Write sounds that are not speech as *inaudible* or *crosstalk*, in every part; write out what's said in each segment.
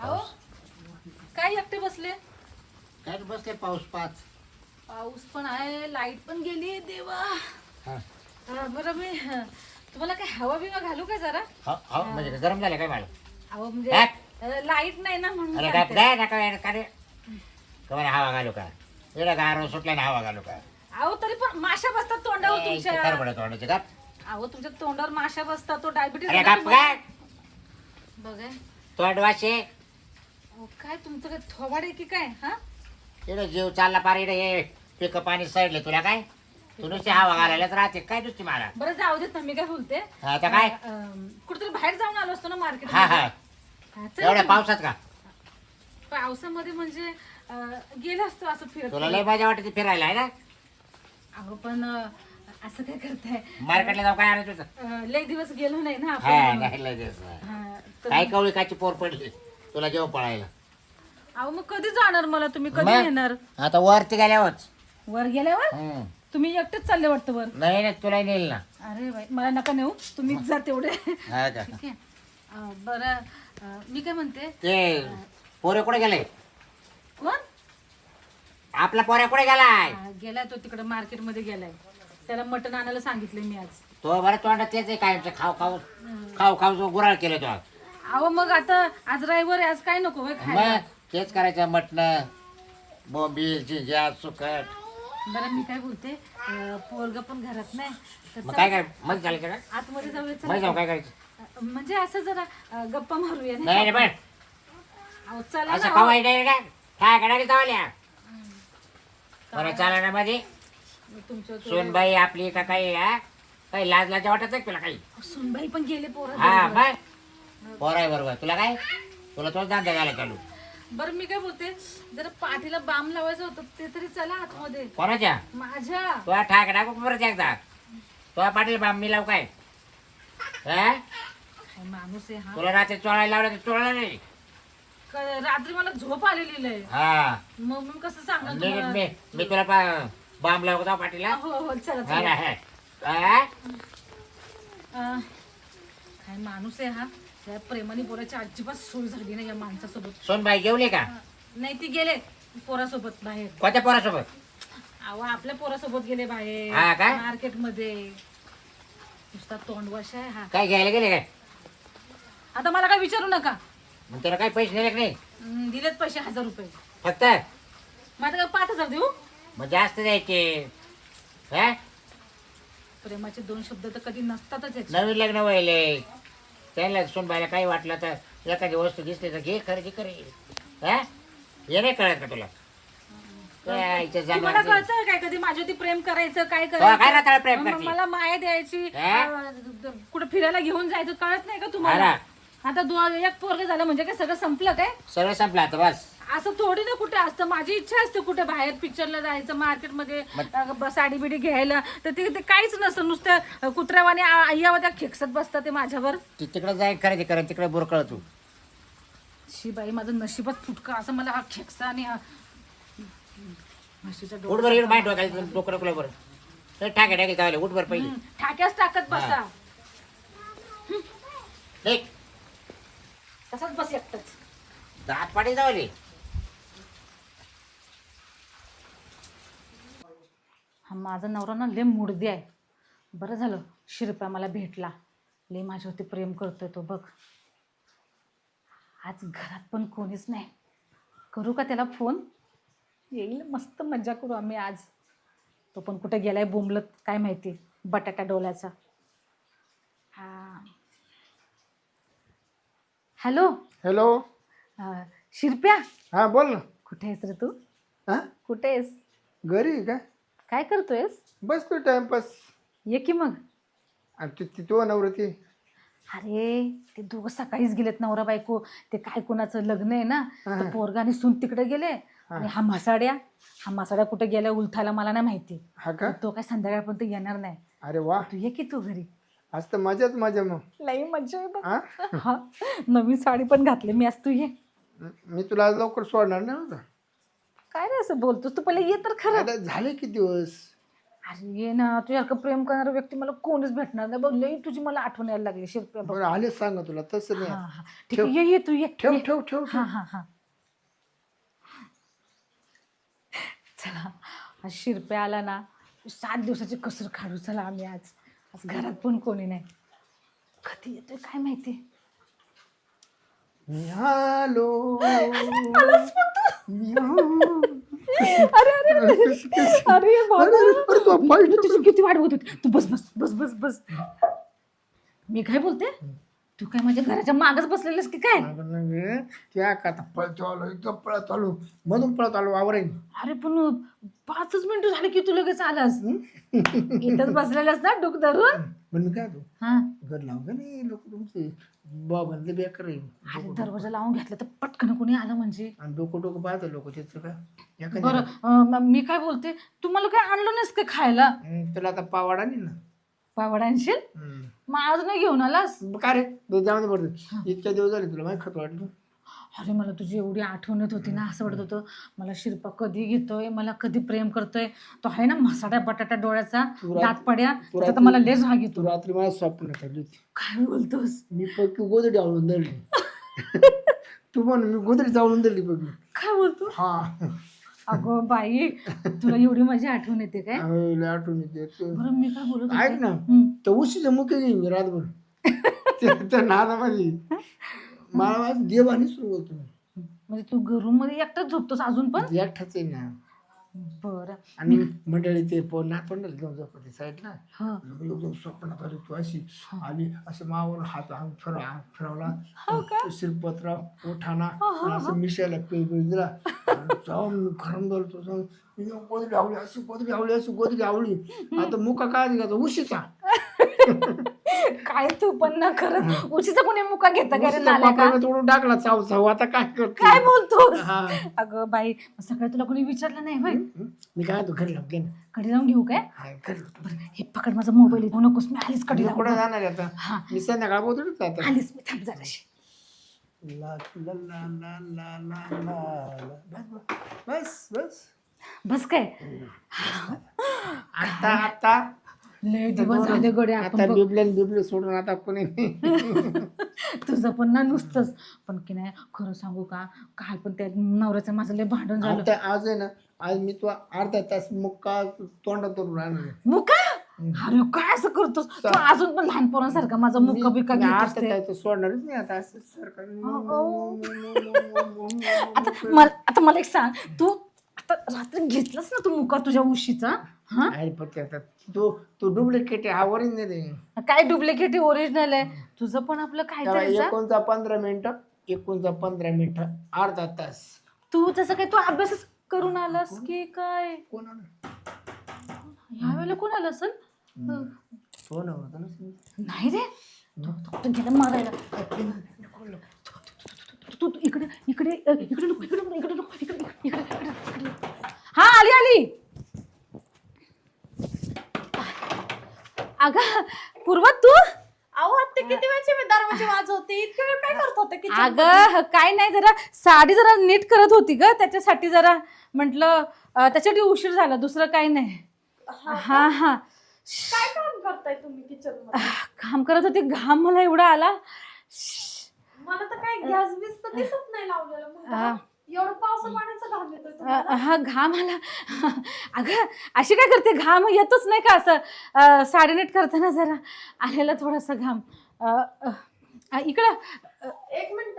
अहो काय एकटे बसले? काय रे बसले पाऊस पाच? पाऊस पण आहे लाइट पण गेली देवा. हा. हा, बरं मी हा, तुम्हाला काय हवा बिवा घालू का जरा? हो हो, म्हणजे काय गरम झालं काय मला अहो म्हणजे काय? लाइट नाही ना म्हणून अरे काय सांगते. काय नका काय का रे. कमाला हवा घालू का? गार सुटला ना हवा घालू का? अहो तरी पण माशा बसतात तोंडावर तुमच्या. तोंडाचे का अहो तुमच्या तोंडावर माशा बसतात तो डायबिटीस अरे गप काय बघा. तोंड वाशे. अहो, काय तुमचं काय थोबाड आहे की काय हा? इकडे जीव चालला पार इकडे हे पिक पाणी सडले तुला काय? तू नुसती हवा घालायलाच राहते काय नुसती मला बरं जाऊ देत ना मी काय बोलते? आता काय? अ, कुठेतरी बाहेर जाऊन आलो असतो ना मार्केट हा हा. एवढ्या पावसात का? पावसामध्ये म्हणजे अ, गेलो असतो असं फिरत तुला लय मजा वाटते फिरायला आहे ना? अहो पण अ, असं काय करताय? मार्केटला जाऊ काय आणायचं होतं? अ, लय दिवस गेलो नाही ना हा आपण नाही लगेच. हा, तर- काय कवळी काची पोर पडली? तुला जेव्हा पळायला? अहो मग कधी जाणार मला तुम्ही? कधी मग? येणार? आता वरती गेल्यावरच. वर गेल्यावर? हम्म. तुम्ही एकटेच चालले वाटतं वर? नाही नाही तुला नेईल ना. अरे बाई मला नका नेऊ. तुम्हीच जा तेवढे. हा का? ठीक आहे. अ, बरं. अ, मी काय म्हणते? ते पोरे कुठे गेले? कोण? आपला पोऱ्या कुठे गेलाय? गेलाय तो तिकडे मार्केटमध्ये गेलाय. त्याला मटण आणायला सांगितलंय मी आज. तो बरं तोंडात तेच आहे काय खाऊ खाऊ खाऊ खाऊ जो गुराळ केलं तो अहो मग आता आज रविवार आहे, आज काय नको होय खायला? मग तेच करायचं मटण बोंबील झिंजा सुकट. बरं मी काय बोलते पोरग पण घरात नाही तर मग चला, काय काय मग चालायचं का? आतमध्ये जाऊया मग चला. जाऊ काय करायचं? अ, म्हणजे असं जरा अ, गप्पा मारूया नाही नाही रे पण अहो, चला असं ना, अहो. आहे का? काय करायला जावल्या बरं चाला ना तुमच्या सोनबाई आपली का काही हा? काही लाज लाज वाटत आहे का तुला काही? सुनबाई पण गेले पोरं हा बरोबर. मग. पोराय बरोबर. तुला काय? तुला तोच धंदा झाला चालू. बरं मी काय बोलते? जरा पाठीला बाम लावायचं होतं ते तरी चला आतमध्ये. कोणाच्या? माझ्या. तुला ठाक टाकू का परत एकदा. तुला पाटील बाम मी लावू काय? हा? काय माणूस आहे हा. तुला रात्री चोळायला लावलं तर चोळला नाही. क- रात्री मला झोप आलेली लय. हा. मग मी कसं सांगणार मी तुम्हाला? मी मी तुला पा- बाम लावू का पाटीला हो हो चला हा चला. ना, हा. हा? अं, काय माणूस आहे हा? त्या प्रेमाने बोलायची अजिबात सोय झाली नाही या माणसासोबत. सोनबाई जेवली का? नाही ती गेले पोरासोबत बाहेर. कोणत्या पोरासोबत? अहो आपल्या पोरासोबत गेले हा बाहेर का? मार्केटमध्ये नुसता तोंडवाश आहे हा. काय घ्यायला गेले काय? आता मला काय विचारू नका. मग त्याला काही पैसे नेले का नाही? दिलेत पैसे हजार रुपये. फक्त? आता काय पाच हजार देऊ? मग जास्त द्यायचे. हा? प्रेमाचे दोन शब्द तर कधी नसतातच याचे. नवीन लग्न व्हायले. त्याला सोनबाईला काही वाटलं तर एखादी वस्तू दिसली तर घे खरेदी करे. हा? हे नाही कळत का तुला? काय इथे तुम्हाला जाणार कळतं काय कधी माझ्यावरती प्रेम करायचं काय हो, काय ना त्याला प्रेम मग करते? मला माया द्यायची. हा? अं, कुठं फिरायला घेऊन जायचं कळत नाही का तुम्हाला. आता दो एक पोरग झालं म्हणजे काय सगळं संपलं काय? सगळं संपलं आता बस. असं थोडी ना कुठे असतं. माझी इच्छा असते कुठे बाहेर पिक्चरला जायचं मार्केटमध्ये अं, साडी बिडी घ्यायला. तर ते ते काहीच नसतं. नुसतं कुत्र्यावाने आय्यावर त्या खेकसत बसतात ते माझ्यावर. ती तिकडे जाय खरेदी कर तिकडे बुरकळ तू. शी बाई माझं नशीबच फुटका. असं मला हा खेकसा आणि हा म्हशीचा डोळा उठभर येऊन माहिती डोकायला डोकं डोकलं बरं. तर ठाके ठाके जावले उठभर पहिले. हं, ठाक्याच टाकत बसा. तसाच बस एकटाच. दात पाडी जावले माझा नवरा ना लय मुडदी आहे. बरं झालं शिरप्या मला भेटला. लय माझ्यावरती प्रेम करतोय तो बघ. आज घरात पण कोणीच नाही. करू का त्याला फोन? येईल मस्त मजा करू आम्ही आज. तो पण कुठे गेलाय बोंबलत काय माहिती बटाटा डोल्याचा हा. हॅलो? हॅलो? अं, शिरप्या? हा बोल ना. कुठे आहेस रे तू? हा? कुठे आहेस? घरी आहे का? काय करतोयस? बस तू टाइमपास. ये की मग. आणि ती ती तो नवरती अरे ते दोघं सकाळीच गेलेत नवरा बायको. ते काय कोणाचं लग्न आहे ना हा. तर पोरगा आणि सून तिकडे गेले. आणि हा म्हसाड्या. हा म्हसाड्या कुठे गेला उलथाला मला नाही माहिती. हा का? तो काय संध्याकाळपर्यंत येणार नाही. अरे वा. तू ये की तू घरी. आज तर मजाच मजा मग. लई मज्जा आहे बघ. हा? हा नवीन साडी पण घातली. मी आज तू ये. मी तुला आज लवकर सोडणार नाही होता काय रे असं बोलतोस? तू पहिले ये तर खरं. आता झाले किती दिवस? अरे ये ना. तुझ्यासारखं प्रेम करणारा व्यक्ती मला कोणीच भेटणार नाही. बघ लई तुझी मला आठवण यायला लागली शिरप्या बघ बरं आलेच सांगा तुला. तसं हा नाही. हा ठीक आहे ये ये तू ये. ठेव ये. ठेव ठेव हा हा हा. चला. आज शिरप्या आला ना. सात दिवसाची कसर काढू चला आम्ही आज. आज घरात पण कोणी नाही. कधी येतोय काय माहिती? मी आलो मी आलो. अरे अरे अरे. अरे तू मी तुझी किती वाट बघत होती? तू बस बस बस बस बस. मी काय बोलते? तू काय माझ्या घराच्या मागच बसलेलीस की काय? नाही, त्या का आता पळतो आलो एकदम पळत आलो मधून पळत आलो वावरेन अरे पण पाचच मिनिटं झाली की तू लगेच आलास. इथंच बसलेलास ना डुक धरून? पण मी काय तू हा. घर लावू का नाही लोक तुमचे? बाबांचे बेकार अरे दरवाजा लावून घेतला तर पटकन कोणी आलं म्हणजे? आणि डोकं डोकं पाहतं लोक त्याचं काय एखाद्या- बरं अं, म- मी काय बोलते? तुम्हाला काय आणलं नाहीस का खायला? तुला आता पावाडा ना. पावड आणशील. मग आज नाही घेऊन आलास? मग काय रे? तू जाऊ दे बरं. इतक्या दिवस झाले तुला माहिती खत वाटलं. अरे मला तुझी एवढी आठवण येत होती ना असं वाटत होतं. मला शिरपा कधी घेतोय मला कधी प्रेम करतोय. तो आहे ना मसाड्या बटाटा डोळ्याचा तू रात- दात पड्या तू त्याचा तर रात्री- मला लेस भाग येतो. तू रात्री मला स्वप्न होती. काय बोलतोस? मी पैकी गोदडी आवळून धरली. *laughs* तू म्हण मी गोदडी चावळून धरली बघ काय बोलतो हा. अगं बाई तुला एवढी माझी आठवण येते काय? अहो, लय आठवण येते. तू- बरं मी काय बोलत ऐक ना हं. तर उशीचं मुख्य घेईन मी रातभर. *laughs* ते- त्या नादामध्ये. मला माझं देवानी सुरू होतो. म्हणजे तू घरून मध्ये एकटाच झोपतोस अजून पण? एकठाच आहे ना. बरं. आणि मंडळी ते प- नातवंडाला घेऊन जातो साईडला. हा. एकदम स्वप्नात आली तू अशी. आली असं मावर हात अंग फिरव अंग हो फिरवला शिरपत्राव उठाना. आणि असं मिशायला पेल दिला. आणि जाऊन मी खरम झालो तो जाऊन मी गोदडी आवळी अशी गोदडी आवळी अशी गोदडी आवळी आता मुका काय दिला उशीचा. काय तू पण ना करत उशीचा कोणी मुका घेता कारण आला का? तोडून टाकला चाव चाव आता काय कर काय बोलतो अगं बाई सकाळी तुला कोणी विचारलं नाही बाई मी काय तू घरी लागेन घे कडे जाऊन घेऊ काय? हे पकड माझा मोबाईल येऊ नकोस मी आलीच कडे कुठे कुठं जाणार आता? मी संध्याकाळ बोलतो आता. आलीच मी थांब जराशी. ला बस बस बस काय? आता आता. लय दिवस झाले गडे आपण आता बघ. बिबले बिबले सोडून आता कोणी नाही. *laughs* तुझं पण ना नुसतंच. पण की नाही खरं सांगू का? काय पण त्या नवऱ्याचं माझं लय भांडण झालं. आता आज आहे ना आज मी तो अर्धा तास मुक्का तोंडात करून राहणार आहे. मुका अरे काय असं करतोस? तू अजून पण लहान पोरांसारखा माझा मुका बिका मी घेतोस अर्धा ते तास सोडणारच नाही आता असं सरकार आता मला आता मला एक सांग. तू आता रात्री घेतलास ना तू मुका तुझ्या उशीचा? हा? आहे फक्त आता तो तो डुप्लिकेट आहे नाही ते. काय डुप्लिकेट ओरिजिनल आहे? तुझं पण आपलं काय एकोणचा पंधरा मिनिटं एकोणचा पंधरा मिनिटं अर्धा तास. तू तसं काय तू अभ्यास करून आलास की काय? कोणाला? ह्या वेळेला कोण आलं असेल? तो नव्हता ना नाही रे. तो तो- तो गेला मारायला. तू तू- तू इकडे इकडे अ, इकडे नको इकडे नको इकडे नको इकडे इकडे इकडे इकडे हा आली आली. अगं पूर्वा तू? अहो हत्ते किती वेळचे मी दरवाजे वाजवते? इतके वेळ काय करत होते की अगं काय नाही जरा साडी जरा नीट करत होती ग. त्याच्यासाठी जरा म्हटलं त्याच्यासाठी उशीर झाला दुसरं काही नाही. हा हा काय काम करताय तुम्ही किचनमध्ये? काम करत होती घाम मला एवढा आला. मला तर काय गॅस बीस तर दिसत नाही लावलेलं. हा. एवढं पावसा पाण्याचा घाम येतोय अ, तुम्हाला. हा घाम आला. अगं अशी काय करते? घाम येतोच नाही का असं? अ, साडी करताना जरा आलेला थोडासा घाम. अ, अ, अ, इकडं. अ, एक मिनिट.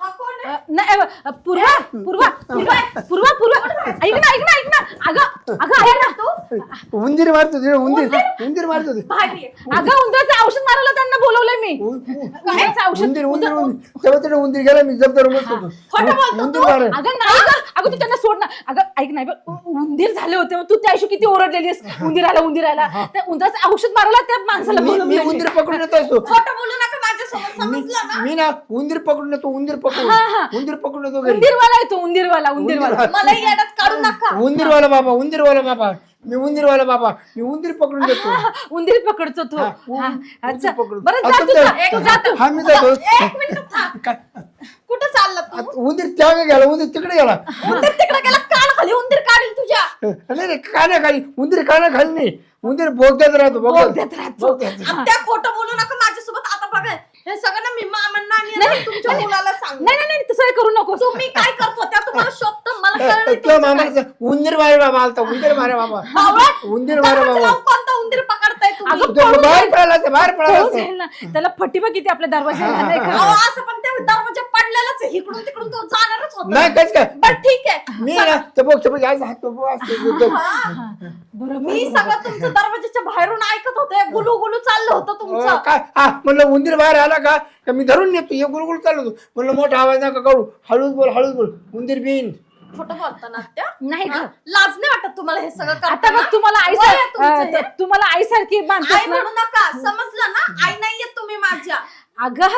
हा कोण आहे? अ, नाही अ, पूर्वा पूर्वा पूर्वा पूर्वा पूर्वा. ऐक ना ऐक ना ऐक ना. अगं अगं ऐक ना. तू? उंदीर मारतो उंदीर. उंदीर? मारतो ते भारी आहे. अगं उंदराचं औषध मारायला त्यांना बोलवलंय मी. उ- उ- उंदराचं औषध उंदीर उंदीर उंदीर तेव्हा उंदीर गेला मी बसलो होतो. उंदीर मार. अगं नाही गं अगं तू त्यांना सोड ना. अगं ऐक नाही बघ, उ- उंदीर झाले होते मग तू त्या दिवशी किती ओरडलेलीस उंदीर आला उंदीर आला. त्या उंदराचं औषध मारायला त्या माणसाला मी मी बोलवलंय मी. उंदीर पकडून येत असतो. खोटं बोलू मी समजलं ना? मी ना उंदीर पकडून येतो उंदीर हा, हा. पकडून उंदीर पकडून येतो घरी. उंदीरवाला येतो उंदीरवाला उंदीरवाला. उंदीर- मला येड्यात काढू नका. उंदीरवाला बाबा उंदीरवाला बाबा. मी उंदीरवाला बाबा. मी उंदीर पकडून देतो उंदीर पकडतो तो. हा, हा, उंदीर अच्छा. पकडून. बरं आता जा तू त्या- जा, तू जा तू. हा मी जातो. एक मिनिट थांब. काय? कुठं चाललं तू? आता उंदीर त्या गेला उंदीर तिकडे गेला. उंदीर तिकडे गेला कान खाली उंदीर काढील तुझ्या. नाही रे काना खाली उंदीर काना खाली नाही. उंदीर बोगद्यात राहतो बोगद्यात बोगद्यात राहतो. बोगद्यात. त्या खोटं बोलू नका बघा हे सगळं ना मी मामांना आणि ना तुमच्या मुलाला सांग. नाही नाही नाही तसं करू नको तुम्ही काय करतो त्या तुम्हाला शोभतं मला *laughs* कळलं नाही तो तुमचं काय. मामाचा उंदीर मारे बाबा आलता. उंदीर मारे बाबा. बावळट! उंदीर मारे दरवाजा बाबा. लावून कोणता उंदीर पकडताय तुम्ही? अगं, तो बाहेर पळाला बाहेर पळाला ना. त्याला फटी बघ किती आपल्या दरवाजाला नाही का? अहो, असं पण ते दरवाजा पडलेलाच आहे. इकडून तिकडून तो जाणारच होता. नाही काय? बरं ठीक आहे. मी ना तर बघ बघ आज हात तो बघ असं बोलतो. बरोबर मी सगळं तुमचं दरवाजाच्या बाहेरून ऐकत होते. गुलू गुलू चाललं होतं तुमचं. काय? हा म्हणलं उंदीर बाहेर आला का? का मी धरून नेतो? हे गुलगुल चाललो होतो. म्हणलं मोठा आवाज नका काढू. हळूच बोल हळूच बोल. उंदीर बिन. खोटं बोलता ना त्या नाही हा? गं. लाज नाही वाटत तुम्हाला हे सगळं आता करताना? मग तुम्हाला आई वय आहे तुमचं हे. तुम्हाला आईसारखी आई बांधतोस ना? म्हणू नका. समजलं ना? आई नाहीये तुम्ही माझ्या. अगं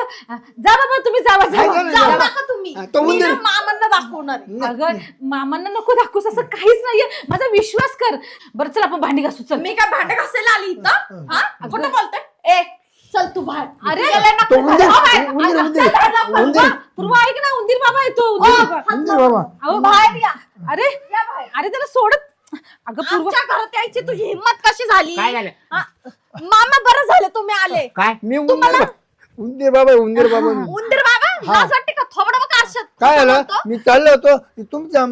जा बाबा तुम्ही जावा नाही, जावा नाही, जाऊ नाही. नका तुम्ही. हा, तो मी ना उंदीर- मामांना दाखवणार आहे. अगं मामांना नको दाखवूस असं काहीच नाहीये. माझा विश्वास कर. बरं चल आपण भांडी घासू चल. मी काय भांडे घासायला आली इथं? हा. खोटं बोलते ए चल तू बाहेर. अरे, तो उंदीर. उंदीर उंदीर. उंदीर. पूर्वा ऐक ना उंदीर बाबा येतो उंदीर बाबा. उंदीर बाबा. अहो बाहेर या. अरे. अरे त्याला सोडत. अगं पूर्वा. आमच्या घरात यायची तुझी हिंमत कशी झाली? काय झालं? हा? मामा बरं झाले तुम्ही आले. काय? मी उंदीर बा- उंदीर बाबा उंदीर बाबा. *laughs* उंदीर बाबा? लाज वाटते का थोबडं बघा आरशात. काय झालं? मी चाललो होतो. तुमच्या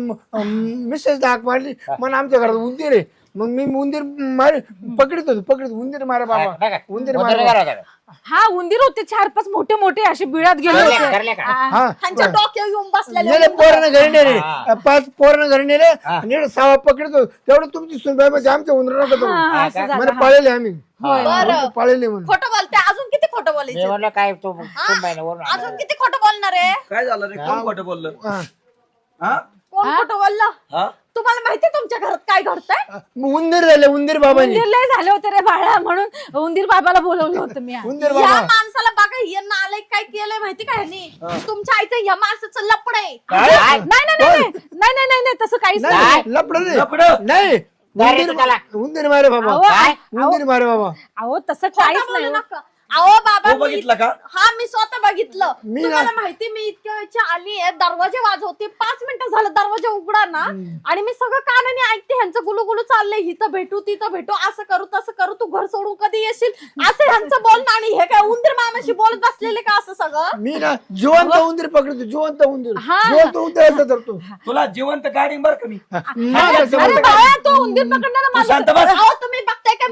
मिसेस डाक मारली. मला आमच्या घरात उंदीर आहे. मग मी उंदीर मार पकडत होतो पकडत उंदीर मारा बाबा? उंदीर मारा. हा उंदीर होते चार पाच मोठे मोठे असे बिळात गेले? होते हा त्यांच्या डोक्यावर येऊन बसलेले नेले उंदीर. पोरानं घरी नेले हा. पाच पोरानं घरी नेले. आणि सहा पकडत होतो तेवढं तुमची सुनबाई म्हणजे आमच्या उंदर नका हा, असं? झालं, मला. पाळले आम्ही. बरं. पाळले म्हणून खोटं बोलते अजून किती खोटं मी बोलायचं म्हणलं काय तू हा? अजून किती खोटं बोलणार आहे काय झालं रे कोण खोटं बोललं हा. हा कोण खोटं बोललं हा तुम्हाला माहिती तुमच्या घरात काय घडतंय? उंदीर झाले उंदीर बाबा उंदीर लय झाले होते रे बाळा म्हणून उंदीर बाबाला बोलवलं होतं मी उंदीर बाबा. माणसाला बघा यांना आलंय काय केलंय माहिती काय नाही तुमच्या आईचं या माणसाचं लपड आहे. नाही नाही नाही नाही. नाही नाही तसं काहीच नाही लपड नाही. उंदीर मारे बाबा. अहो, उंदीर मारे बाबा. अहो तसं काहीच नाही हो. अहो बाबा तू मी- बघितलं. का? हा मी स्वतः बघितलं. मी ना- तुम्हाला माहिती मी इतक्या वेळची आली आहे. दरवाजे वाजवते. पाच मिनिटं झालं दरवाजा उघडा ना. आणि मी सगळं कानाने ऐकते. ह्यांचं गुलू गुलू चाललंय. इथं भेटू तिथं भेटू. असं करू तसं करू. तू घर सोडून कधी येशील? असं ह्यांचं बोलणं आणि हे काय उंदीर मामाशी बोलत बसलेले का असं सगळं? मी ना जिवंत उंदीर पकडतो. जिवंत उंदीर. हा. जिवंत उंदीर असं धरतो तुला जिवंत गाडी बर का मी? नाही असं अरे म्हणतं. बाळा तो उंदीर पकडणारा तू माणूस शांत बस. अहो तुम्ही बघताय काय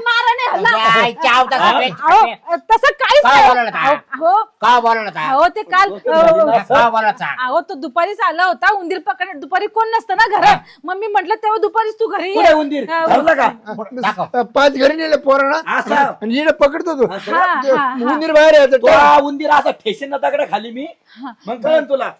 हल्ला. चावता का? अहो तसं काहीच काय नाही. बोलायला अहो का बोलायला होता? अहो ते काल गोष्ट झाली ना. अहो, का बोलायचा अहो तो दुपारीच आला होता उंदीर पकड दुपारी कोण नसतं ना घरात? मग मी म्हटलं तेव्हा दुपारीच तू घरी ये. कुठे उंदीर? धरलं का दाखव. पाच घरी नेले पोरांना. असं? आणि पकडतो तो. असं? हा, हा, हा. उंदीर बाहेर यायचं हा उंदीर असा ठेशीन दगड खाली मी. मग कळन तुला.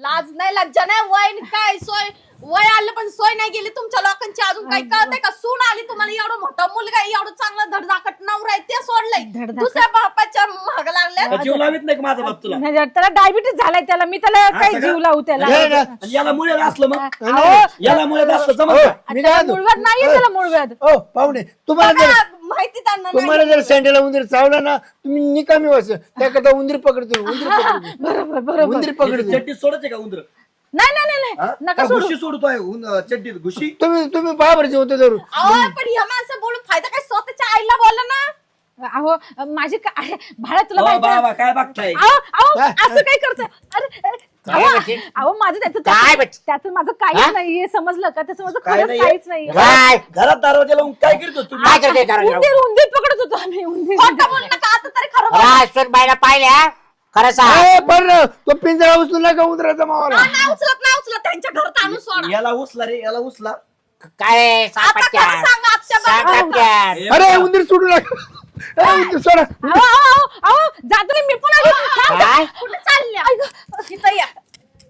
लाज नाही लज्जा नाही वय न काय सोय? वय आलं पण सोय नाही गेली तुमच्या लोकांची. अजून काही कळतंय का? सून आली तुम्हाला. एवढं मोठा मुलगा आहे, एवढं चांगलं धडधाकट नवरा आहे ते सोडलंय. धडधाकट? दुसऱ्या बापाच्या महाग लागल्या का जीव लावित नाही का माझा बाप तुला? नाही, त्याला डायबिटीस झालाय त्याला. मी त्याला काही? जीव लावू त्याला. आणि याला मुळे असलं मग? अहो, याला मुळे असलं जमत हो, का? मी त्याला म्हणतो? मुळव्याध नाहीये त्याला मुळव्याध ओ पाहुणे तुम्हाला जर बघा, माहिती त्यांना तुम्हाला नाही जर सँडेला उंदीर चावला ना तुम्ही निकामी वाच त्याकरता उंदीर पकडतो उंदीर *laughs* पकडतो. बरोबर. बरोबर उंदीर पकडतो. सोडायचे का उंदर? नाही नाही नाही, हा? नाही नका का सोडू घुशी सोडतोय चड्डीत घुशी तुम्ही तुम्ही बाबर जेवतो धरून अहो पण ह्या माणसं बोलून फायदा काय स्वतःच्या आईला बोलला ना अहो माझी काय भाड्या तुला हो माहिती आहे? बाबा काय बघताय अहो अहो काय? असं काय करतोय अरे अरे, काय अहो, बच्ची? अहो माझं त्याचं काय त्याचं- बच्ची? त्याचं माझं हा? काहीच नाहीये समजलं का त्याचं माझं काय खरंच नाहीये? काहीच नाहीये काय घरात दरवाजा लावून काय करतो तुम्ही काय करते दारू उंदीर उंदीर पकडत होतो आम्ही उंदीर खोटं बोलू नका आता तरी खरं बोला. बाईला पाहिल्या खरं सांग. ए, बरं तो पिंजरा उचलू नका उंदराचा मावाला. नाही उचलत नाही उचलत. त्यांच्या घरात आणून सोडा. याला उचला रे याला उचला. काय आता सापटक्या खरं सांगा आजच्या बाबा सापटक्या अरे उंदीर सोडू नका. ए, उंदीर सोडा. अहो अहो अहो, अहो जातो नाही, मी पण आली थांब, काय कुठे चालल्या? इथं या.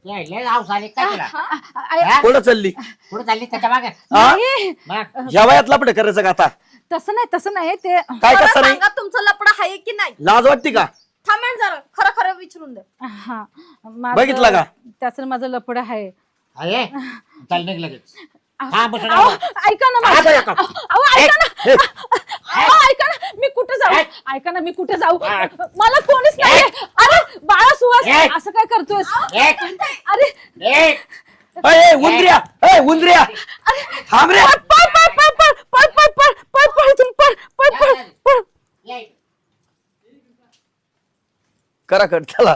लय काय तुला. हा? कुठं चालली? चालली? त्याच्यामागे. नाही, मग या वयात लपड करायचं का आता? तसं नाही तसं नाही. ते काय कसं नाही? सांगा तुमचं लपड आहे की नाही? लाज वाटते का? थांबेल जरा खरं खरं विचारून दे हा माझं- बघितलं का? त्याचं माझं लपड आहे अरे चल निघ लगेच हा बसून अहो, राहा. ऐका ना हा, माझं. अहो, ऐका ना अहो, ऐका ना मी कुठे जाऊ ए. ऐका ना मी कुठे जाऊ हा. मला कोणीच नाही अरे बाळा ए. सुहास असं काय करतोय अरे एक अय, अय, उंदऱ्या उंदऱ्या थांब रे पळ पळ पळ पळ पळ पळ पळ पळ करा कट चला.